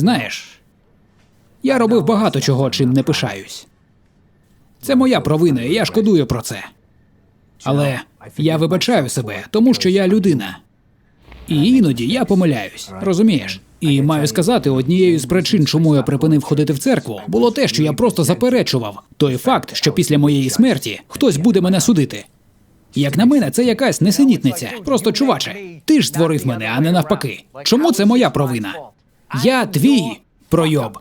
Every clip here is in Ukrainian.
Знаєш, я робив багато чого, чим не пишаюсь. Це моя провина, і я шкодую про це. Але я вибачаю себе, тому що я людина. І іноді я помиляюсь, розумієш? І маю сказати, однією з причин, чому я припинив ходити в церкву, було те, що я просто заперечував той факт, що після моєї смерті хтось буде мене судити. Як на мене, це якась несенітниця. Просто чуваче, ти ж створив мене, а не навпаки. Чому це моя провина? Я твій пройоб.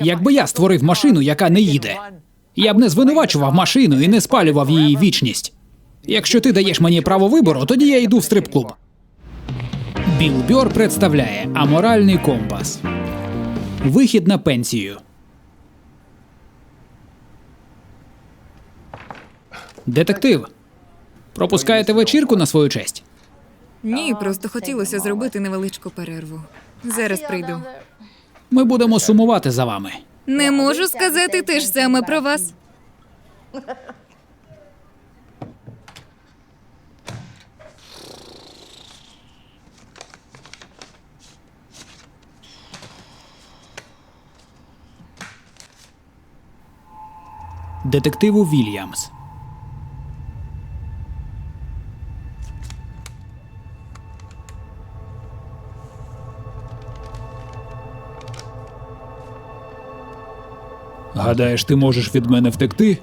Якби я створив машину, яка не їде, я б не звинувачував машину і не спалював її вічність. Якщо ти даєш мені право вибору, тоді я йду в стрип-клуб. Біл Бьор представляє Аморальний компас. Вихід на пенсію. Детектив. Пропускаєте вечірку на свою честь? Ні, просто хотілося зробити невеличку перерву. Зараз прийду. Ми будемо сумувати за вами. Не можу сказати те ж саме про вас. Детективу Вільямс. Гадаєш, ти можеш від мене втекти?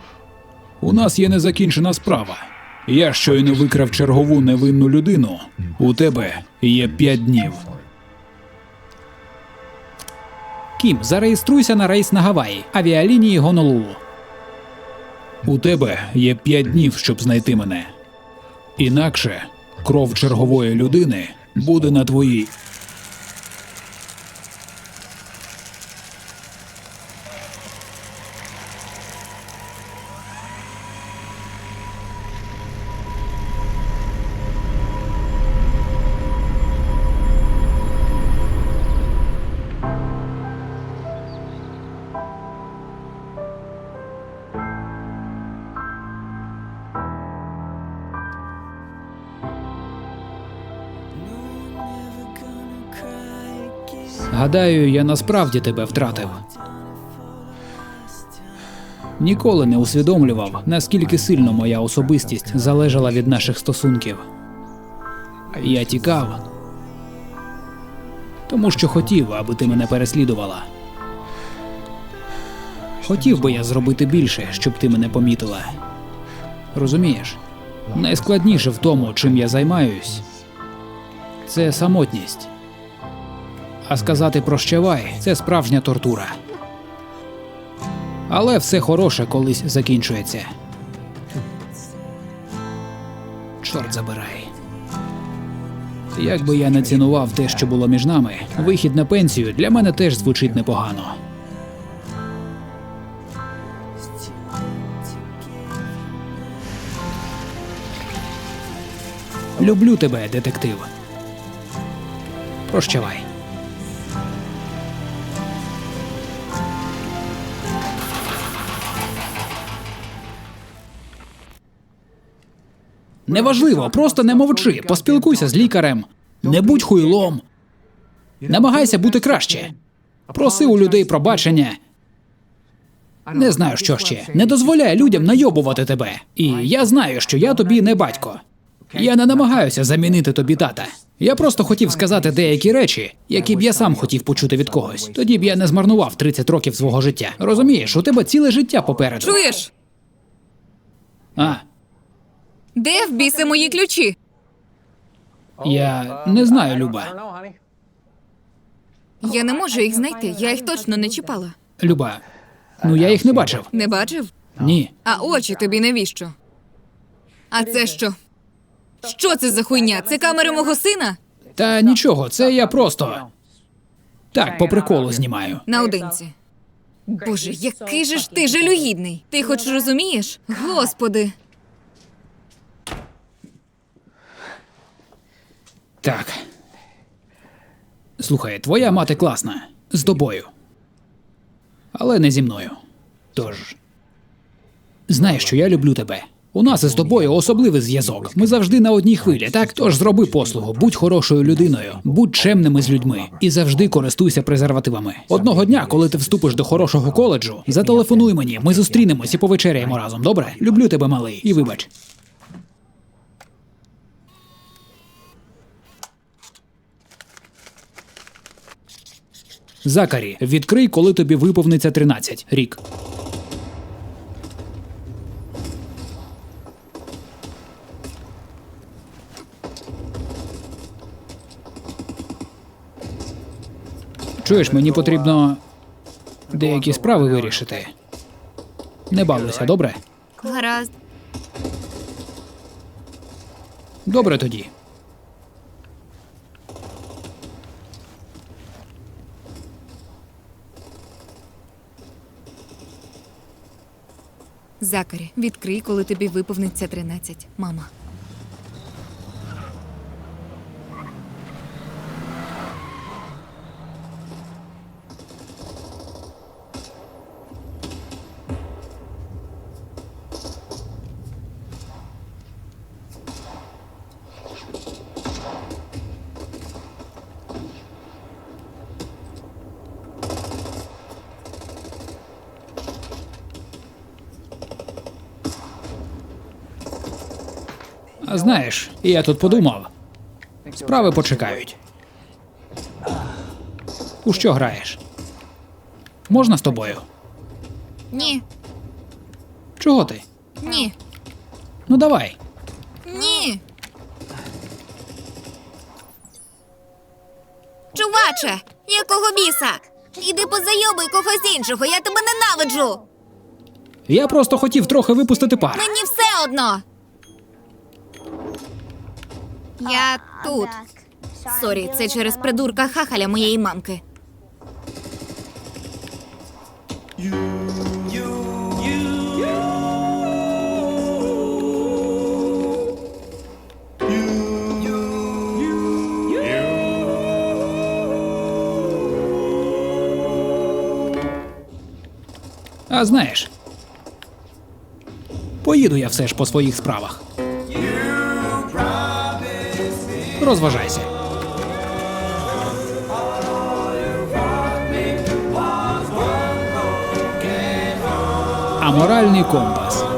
У нас є незакінчена справа. Я щойно викрав чергову невинну людину. У тебе є п'ять днів. Кім, зареєструйся на рейс на Гаваї, авіалінії Гонолулу. У тебе є п'ять днів, щоб знайти мене. Інакше кров чергової людини буде на твоїй. Гадаю, я насправді тебе втратив. Ніколи не усвідомлював, наскільки сильно моя особистість залежала від наших стосунків. Я тікав, тому що хотів, аби ти мене переслідувала. Хотів би я зробити більше, щоб ти мене помітила. Розумієш, найскладніше в тому, чим я займаюсь, це самотність. А сказати прощавай це справжня тортура. Але все хороше колись закінчується. Чорт забирай. Як би я не цінував те, що було між нами, вихід на пенсію для мене теж звучить непогано. Люблю тебе, детектив. Прощавай. Неважливо, просто не мовчи, поспілкуйся з лікарем. Не будь хуйлом. Намагайся бути краще. Проси у людей пробачення. Не знаю, що ще. Не дозволяй людям найобувати тебе. І я знаю, що я тобі не батько. Я не намагаюся замінити тобі тата. Я просто хотів сказати деякі речі, які б я сам хотів почути від когось. Тоді б я не змарнував 30 років свого життя. Розумієш, у тебе ціле життя попереду. Чуєш? А, Де в біса мої ключі? я не знаю, Люба. Я не можу їх знайти. Я їх точно не чіпала. Люба, ну я їх не бачив. Не бачив? Ні. А очі тобі навіщо? А це що? Що це за хуйня? Це камери мого сина? Та нічого, це я просто. Так, по приколу знімаю. Наодинці. Боже, який же ж ти жалюгідний. Ти хоч розумієш? Господи. Так. Слухай, твоя мати класна. З тобою. Але не зі мною. Тож. Знаєш, що я люблю тебе. У нас із тобою особливий зв'язок. Ми завжди на одній хвилі, так? Тож зроби послугу, будь хорошою людиною, будь чемними з людьми і завжди користуйся презервативами. Одного дня, коли ти вступиш до хорошого коледжу, зателефонуй мені, ми зустрінемось і повечеряємо разом. Добре? Люблю тебе, малий, і вибач. Закарі, відкрий, коли тобі виповниться 13. Рік. Чуєш, мені потрібно деякі справи вирішити. Не балуйся, добре? Гаразд. Добре тоді. Закарі, відкрий, коли тобі виповниться 13. Мама. Знаєш, я тут подумав. Справи почекають. У що граєш? Можна з тобою? Ні. Чого ти? Ні. Ну давай. Ні. Чуваче, якого біса? Іди позайобуй когось іншого, я тебе ненавиджу. Я просто хотів трохи випустити пар. Мені все одно. Я тут. Сорі, це через придурка хахаля моєї мамки. А знаєш. Поїду я все ж по своїх справах. Розважайся. Аморальний компас.